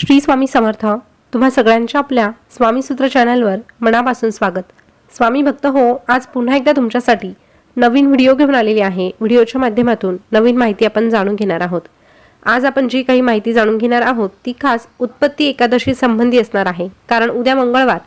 श्री स्वामी समर्थ. तुम्हा सगळ्यांच्या आपल्या स्वामी सूत्र चॅनलवर मनापासून स्वागत. स्वामी भक्त हो आज पुन्हा एकदा तुमच्यासाठी नवीन व्हिडिओ घेऊन आलेली आहे. व्हिडिओच्या माध्यमातून नवीन माहिती आपण जाणून घेणार आहोत. आज आपण जी काही माहिती जाणून घेणार आहोत ती खास उत्पत्ती एकादशी संबंधी असणार आहे. कारण उद्या मंगळवार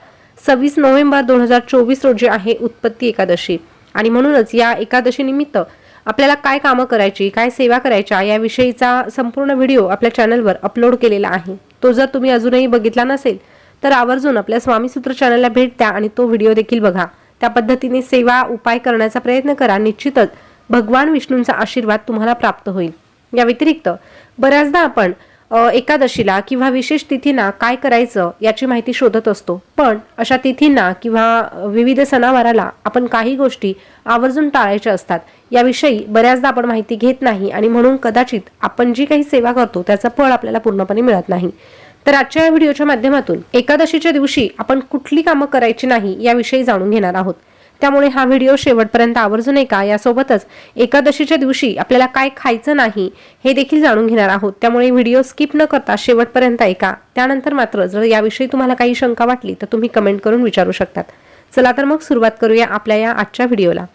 सव्वीस नोव्हेंबर दोन हजार चोवीस रोजी आहे उत्पत्ती एकादशी. आणि म्हणूनच या एकादशीनिमित्त निमित्त आपल्याला काय कामं करायची काय सेवा करायच्या याविषयीचा संपूर्ण व्हिडिओ आपल्या चॅनलवर अपलोड केलेला आहे. तो जर तुम्ही अजूनही बघितला नसेल तर आवर्जून आपल्या स्वामीसूत्र चॅनलला भेट द्या आणि तो व्हिडिओ देखील बघा. त्या पद्धतीने सेवा उपाय करण्याचा प्रयत्न करा. निश्चितच भगवान विष्णूंचा आशीर्वाद तुम्हाला प्राप्त होईल. या व्यतिरिक्त बऱ्याचदा आपण एकादशीला किंवा विशेष तिथींना काय करायचं याची माहिती शोधत असतो. पण अशा तिथींना किंवा विविध सणावाराला आपण काही गोष्टी आवर्जून टाळायच्या असतात. याविषयी बऱ्याचदा आपण माहिती घेत नाही आणि म्हणून कदाचित आपण जी काही सेवा करतो त्याचं फळ आपल्याला पूर्णपणे मिळत नाही. तर आजच्या या व्हिडिओच्या माध्यमातून एकादशीच्या दिवशी आपण कुठली कामं करायची नाही याविषयी जाणून घेणार आहोत. त्यामुळे हा व्हिडिओ शेवटपर्यंत आवर्जून ऐका. यासोबतच एकादशीच्या दिवशी आपल्याला काय खायचं नाही हे देखील जाणून घेणार आहोत. त्यामुळे व्हिडिओ स्किप न करता शेवटपर्यंत ऐका. त्यानंतर मात्र जर याविषयी तुम्हाला काही शंका वाटली तर तुम्ही कमेंट करून विचारू शकतात. चला तर मग सुरुवात करूया आपल्या या आजच्या व्हिडिओला.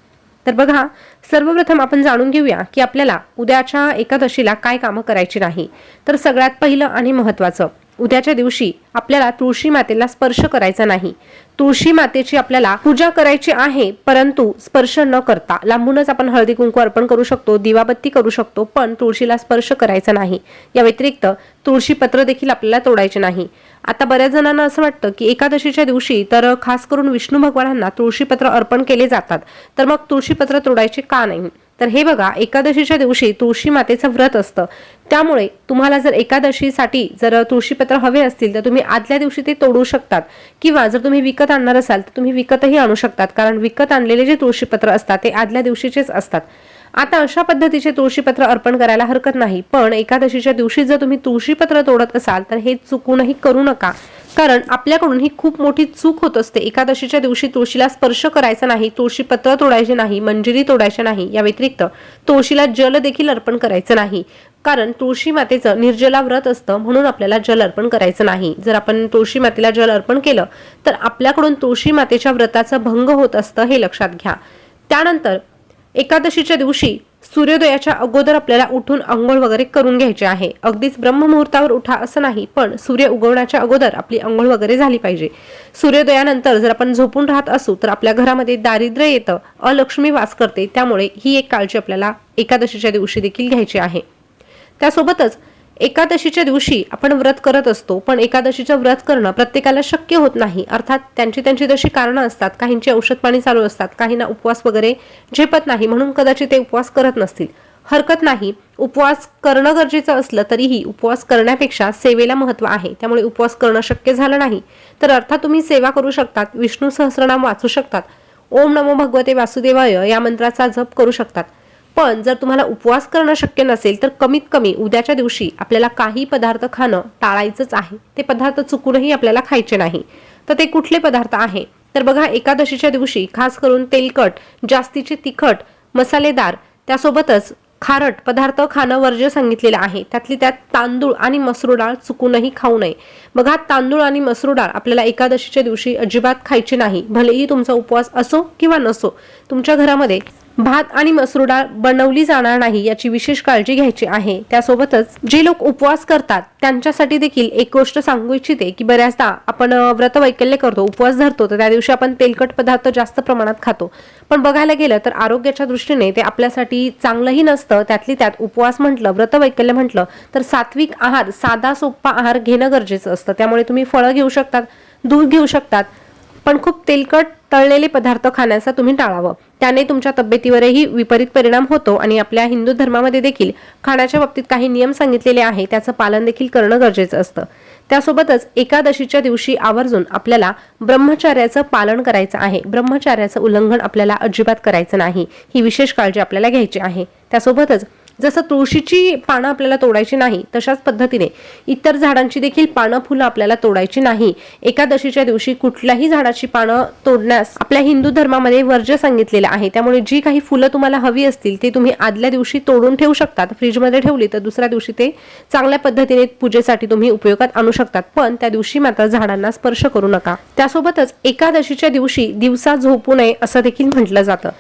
तर बघा सर्वप्रथम आपण जाणून घेऊया की आपल्याला उद्याच्या एकादशीला काय कामं करायची नाही. तर सगळ्यात पहिलं आणि महत्त्वाचं उद्याच्या दिवशी आपल्याला तुळशी मातेला स्पर्श करायचा नाही. तुळशी मातेची आपल्याला पूजा करायची आहे परंतु स्पर्श न करता लांबूनच आपण हळदी कुंकू अर्पण करू शकतो दिवाबत्ती करू शकतो पण तुळशीला स्पर्श करायचा नाही. या व्यतिरिक्त तुळशी पत्र देखील आपल्याला तोडायचे नाही. आता बऱ्याच जणांना असं वाटतं की एकादशीच्या दिवशी तर खास करून विष्णू भगवानांना तुळशीपत्र अर्पण केले जातात. तर मग तुळशीपत्र तोडायचे का नाही? तर हे बघा एकादशीच्या दिवशी तुळशी मातेचं व्रत असतं. त्यामुळे तुम्हाला जर एकादशीसाठी जर तुळशीपत्र हवे असतील तर तुम्ही आदल्या दिवशी ते तोडू शकतात. किंवा जर तुम्ही विकत आणणार असाल तर तुम्ही विकतही आणू शकतात. कारण विकत आणलेले जे तुळशीपत्र असतात ते आदल्या दिवशीचेच असतात. आता अशा पद्धतीचे तुळशीपत्र अर्पण करायला हरकत नाही. पण एकादशीच्या दिवशी जर तुम्ही तुळशीपत्र तोडत असाल तर हे चुकूनही करू नका. कारण आपल्याकडून ही खूप मोठी चूक होत असते. एकादशीच्या दिवशी तुळशीला स्पर्श करायचा नाही तुळशी पत्र तोडायचे नाही मंजिरी तोडायचे नाही या व्यतिरिक्त तुळशीला जल देखील अर्पण करायचं नाही. कारण तुळशी मातेचं निर्जला व्रत असतं म्हणून आपल्याला जल अर्पण करायचं नाही. जर आपण तुळशी मातेला जल अर्पण केलं तर आपल्याकडून तुळशी मातेच्या व्रताचा भंग होत असतं हे लक्षात घ्या. त्यानंतर एकादशीच्या दिवशी सूर्योदयाच्या अगोदर आपल्याला उठून आंघोळ वगैरे करून घ्यायचे आहे. अगदीच ब्रह्ममुहूर्तावर उठा असं नाही पण सूर्य उगवण्याच्या अगोदर आपली आंघोळ वगैरे झाली पाहिजे. सूर्योदयानंतर जर आपण झोपून राहत असू तर आपल्या घरामध्ये दारिद्र्य येतं अलक्ष्मी वास करते त्यामुळे ही एक काळजी आपल्याला एकादशीच्या दिवशी देखील घ्यायची आहे. त्यासोबतच एकादशीच्या दिवशी आपण व्रत करत असतो पण एकादशीचं व्रत करणं प्रत्येकाला शक्य होत नाही. अर्थात त्यांची त्यांची जशी कारणं असतात काहींची औषध पाणी चालू असतात काहींना उपवास वगैरे झेपत नाही म्हणून कदाचित ते उपवास करत नसतील. हरकत नाही. उपवास करणं गरजेचं असलं तरीही उपवास करण्यापेक्षा सेवेला महत्त्व आहे. त्यामुळे उपवास करणं शक्य झालं नाही. तर अर्थात तुम्ही सेवा करू शकतात विष्णू सहस्रनाम वाचू शकतात ओम नमो भगवते वासुदेवाय या मंत्राचा जप करू शकतात. पण जर तुम्हाला उपवास करणं शक्य नसेल तर कमीत कमी उद्याच्या दिवशी आपल्याला काही पदार्थ खाणं टाळायचंच आहे. ते पदार्थ चुकूनही आपल्याला खायचे नाही. तर ते कुठले पदार्थ आहे? तर बघा एकादशीच्या दिवशी खास करून तेलकट जास्तीचे तिखट मसालेदार त्यासोबतच खारट पदार्थ खाणं वर्ज्य सांगितलेलं आहे. त्यातली त्यात तांदूळ आणि मसूर डाळ चुकूनही खाऊ नये. बघा तांदूळ आणि मसूर डाळ आपल्याला एकादशीच्या दिवशी अजिबात खायची नाही. भलेही तुमचा उपवास असो किंवा नसो तुमच्या घरामध्ये भात आणि मसूर डाळ बनवली जाणार नाही याची विशेष काळजी घ्यायची आहे. त्यासोबतच जे लोक उपवास करतात त्यांच्यासाठी देखील एक गोष्ट सांगू इच्छिते की बऱ्याचदा आपण व्रत वैकल्य करतो उपवास धरतो तर त्या दिवशी आपण तेलकट पदार्थ जास्त प्रमाणात खातो. पण बघायला गेलं तर आरोग्याच्या दृष्टीने ते आपल्यासाठी चांगलंही नसतं. त्यातली त्यात उपवास म्हटलं व्रत वैकल्य म्हटलं तर सात्विक आहार साधा सोपा आहार घेणं गरजेचं असतं. त्यामुळे तुम्ही फळं घेऊ शकतात दूध घेऊ शकतात पण खूप तेलकट तळलेले पदार्थ खाण्याचा तुम्ही टाळावं. त्याने तुमच्या तब्येतीवरही विपरीत परिणाम होतो आणि आपल्या हिंदू धर्मामध्ये देखील खाण्याच्या बाबतीत काही नियम सांगितलेले आहे. त्याचं पालन देखील करणं गरजेचं असतं. त्यासोबतच एकादशीच्या दिवशी आवर्जून आपल्याला ब्रह्मचार्याचं पालन करायचं आहे. ब्रह्मचार्याचं उल्लंघन आपल्याला अजिबात करायचं नाही. ही विशेष काळजी आपल्याला घ्यायची आहे. त्यासोबतच जसं तुळशीची पानं आपल्याला तोडायची नाही तशाच पद्धतीने इतर झाडांची देखील पानं फुलं आपल्याला तोडायची नाही. एकादशीच्या दिवशी कुठल्याही झाडाची पानं तोडण्यास आपल्या हिंदू धर्मामध्ये वर्ज्य सांगितलेलं आहे. त्यामुळे जी काही फुलं तुम्हाला हवी असतील ते तुम्ही आदल्या दिवशी तोडून ठेवू शकतात. फ्रीजमध्ये ठेवली तर दुसऱ्या दिवशी ते चांगल्या पद्धतीने पूजेसाठी तुम्ही उपयोगात आणू शकतात. पण त्या दिवशी मात्र झाडांना स्पर्श करू नका. त्यासोबतच एकादशीच्या दिवशी दिवसा झोपू नये असं देखील म्हटलं जातं.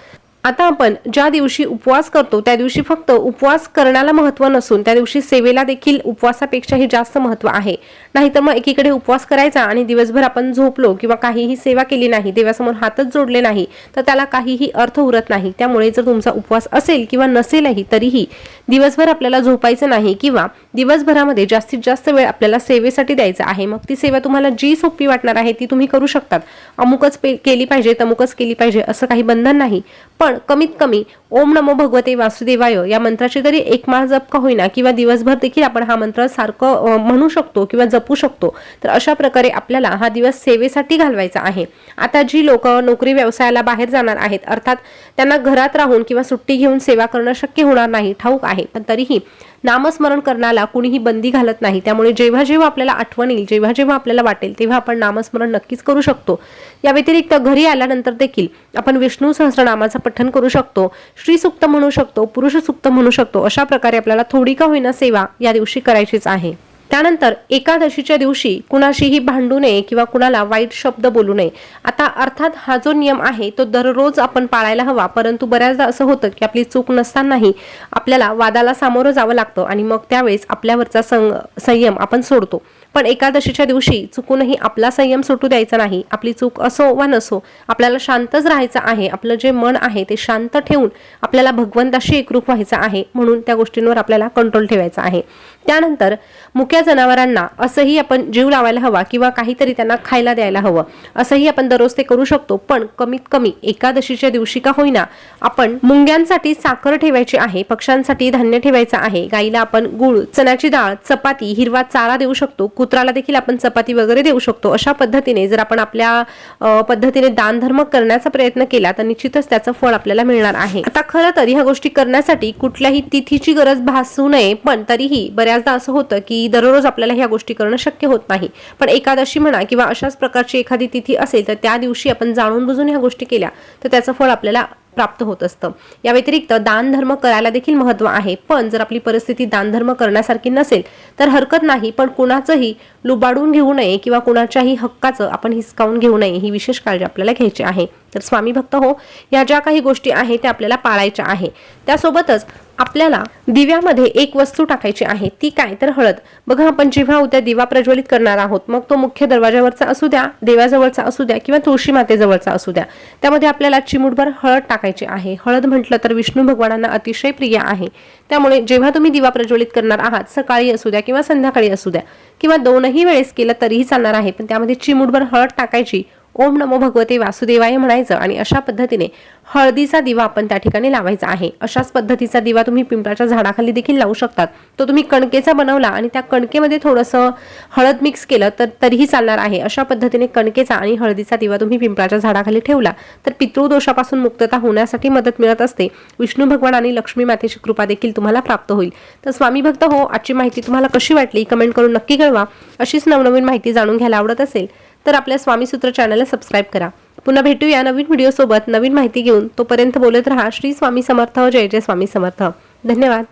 आता आपण ज्या दिवशी उपवास करतो त्या दिवशी फक्त उपवास करण्याला महत्त्व नसून त्या दिवशी सेवेला देखील उपवासापेक्षाही जास्त महत्त्व आहे. नाहीतर मग एकीकडे उपवास करायचा आणि दिवसभर आपण झोपलो किंवा काहीही सेवा केली नाही देवासमोर हातच जोडले नाही तर त्याला काहीही अर्थ उरत नाही. त्यामुळे जर तुमचा उपवास असेल किंवा नसेलही तरीही दिवसभर आपल्याला झोपायचं नाही किंवा दिवसभरामध्ये जास्तीत जास्त वेळ आपल्याला सेवेसाठी द्यायचा आहे मग ती सेवा तुम्हाला जी सोपी वाटणार आहे ती तुम्ही करू शकतात. अमुकच पे- केली पाहिजे तमुकच केली पाहिजे असं काही बंधन नाही. पण कमीत कमी ओम नमो भगवते वासुदेवाय. या मंत्राची तरी एक माळ जप का होईना किंवा दिवसभर देखील आपण हा मंत्र सारखं म्हणू शकतो किंवा जपू शकतो तर अशा प्रकारे आपल्याला हा दिवस सेवेसाठी घालवायचा आहे. आता जी लोक नोकरी व्यवसायाला बाहेर जाणार आहेत अर्थात त्यांना घरात राहून किंवा सुट्टी घेऊन सेवा करणं शक्य होणार नाही ठाऊक आहे. पण तरीही नामस्मरण करण्याला कुणीही बंदी घालत नाही. त्यामुळे जेव्हा जेव्हा आपल्याला आठवण येईल जेव्हा जेव्हा आपल्याला वाटेल तेव्हा आपण नामस्मरण नक्कीच करू शकतो. या व्यतिरिक्त घरी आल्यानंतर देखील आपण विष्णू सहस्रनामाचं पठण करू शकतो. स्त्री सुक्त म्हणू शकतो पुरुष सुक्त म्हणू शकतो अशा प्रकारे आपल्याला थोडी का होईना सेवा या दिवशी करायचीच आहे. त्यानंतर एकादशीच्या दिवशी कुणाशीही भांडू नये किंवा कुणाला वाईट शब्द बोलू नये. आता अर्थात हा जो नियम आहे तो दररोज आपण पाळायला हवा परंतु बऱ्याचदा असं होतं की आपली चूक नसतानाही आपल्याला वादाला सामोरं जावं लागतं आणि मग त्यावेळेस आपल्यावरचा संयम आपण सोडतो. पण एकादशीच्या दिवशी चुकूनही आपला संयम सुटू द्यायचा नाही. आपली चूक असो वा नसो आपल्याला शांतच राहायचं आहे. आपलं जे मन आहे ते शांत ठेवून आपल्याला भगवंताशी एकरूप व्हायचं आहे म्हणून त्या गोष्टींवर आपल्याला कंट्रोल ठेवायचा आहे. त्यानंतर मुक्या जनावरांना असंही आपण जीव लावायला हवा किंवा काहीतरी त्यांना खायला द्यायला हवं. असंही आपण दररोज ते करू शकतो पण कमीत कमी एकादशीच्या दिवशी का होईना आपण मुंग्यांसाठी साखर ठेवायची आहे पक्ष्यांसाठी धान्य ठेवायचं आहे. गाईला आपण गुळ चण्याची डाळ चपाती हिरवा चारा देऊ शकतो कुत्राला देखील आपण चपाती वगैरे देऊ शकतो. अशा पद्धतीने जर आपण आपल्या पद्धतीने दानधर्म करण्याचा प्रयत्न केला तर निश्चितच त्याचं फळ आपल्याला मिळणार आहे. आता खरं तर ह्या गोष्टी करण्यासाठी कुठल्याही तिथीची गरज भासू नये पण तरीही बऱ्याच बऱ्याचदा असं होतं की दररोज आपल्याला ह्या गोष्टी करणं शक्य होत नाही. पण एकादशी म्हणा किंवा अशाच प्रकारची एखादी तिथी असेल तर त्या दिवशी आपण जाणून बुजून ह्या गोष्टी केल्या तर त्याचं फळ आपल्याला प्राप्त होत असतं. या व्यतिरिक्त दानधर्म करायला देखील महत्त्व आहे. पण जर आपली परिस्थिती दानधर्म करण्यासारखी नसेल तर हरकत नाही. पण कुणाचंही लुबाडून घेऊ नये किंवा कुणाच्याही हक्काचं आपण हिसकावून घेऊ नये ही विशेष काळजी आपल्याला घ्यायची आहे. तर स्वामी भक्त हो या ज्या काही गोष्टी आहेत त्या आपल्याला पाळायच्या आहे. त्यासोबतच आपल्याला दिव्यामध्ये एक वस्तू टाकायची आहे. ती काय? तर हळद. बघा आपण जेव्हा उद्या दिवा प्रज्वलित करणार आहोत मग तो मुख्य दरवाजावरचा असू द्या देवाजवळचा असू द्या किंवा तुळशी मातेजवळचा असू द्या. त्यामध्ये आपल्याला चिमूटभर हळद टाकायची आहे. हळद म्हटलं तर विष्णू भगवानांना अतिशय प्रिय आहे. त्यामुळे जेव्हा तुम्ही दिवा प्रज्वलित करणार आहात सकाळी असू द्या किंवा संध्याकाळी असू द्या किंवा दोनही वेळेस केलं तरीही चालणार आहे. पण त्यामध्ये चिमूटभर हळद टाकायची ओम नमो भगवते वासुदेवाय म्हणायचं आणि अशा पद्धतीने हळदीचा दिवा आपण त्या ठिकाणी लावायचा आहे. अशाच पद्धतीचा दिवा तुम्ही पिंपळाच्या झाडाखाली देखील लावू शकतात. तो तुम्ही कणकेचा बनवला आणि त्या कणकेमध्ये थोडंसं हळद मिक्स केलं तर तरीही चालणार आहे. अशा पद्धतीने कणकेचा आणि हळदीचा दिवा तुम्ही पिंपळाच्या झाडाखाली ठेवला तर पितृदोषापासून मुक्तता होण्यासाठी मदत मिळत असते. विष्णू भगवान आणि लक्ष्मी मातेची कृपा देखील तुम्हाला प्राप्त होईल. तर स्वामी भक्त हो आजची माहिती तुम्हाला कशी वाटली? कमेंट करून नक्की कळवा. अशीच नवनवीन माहिती जाणून घ्यायला आवडत असेल तर आपल्या स्वामी सूत्र चॅनलला सबस्क्राईब करा. पुन्हा भेटूया नवीन व्हिडिओसोबत नवीन माहिती घेऊन तोपर्यंत बोलत रहा. श्री स्वामी समर्थ. जय जय स्वामी समर्थ. धन्यवाद.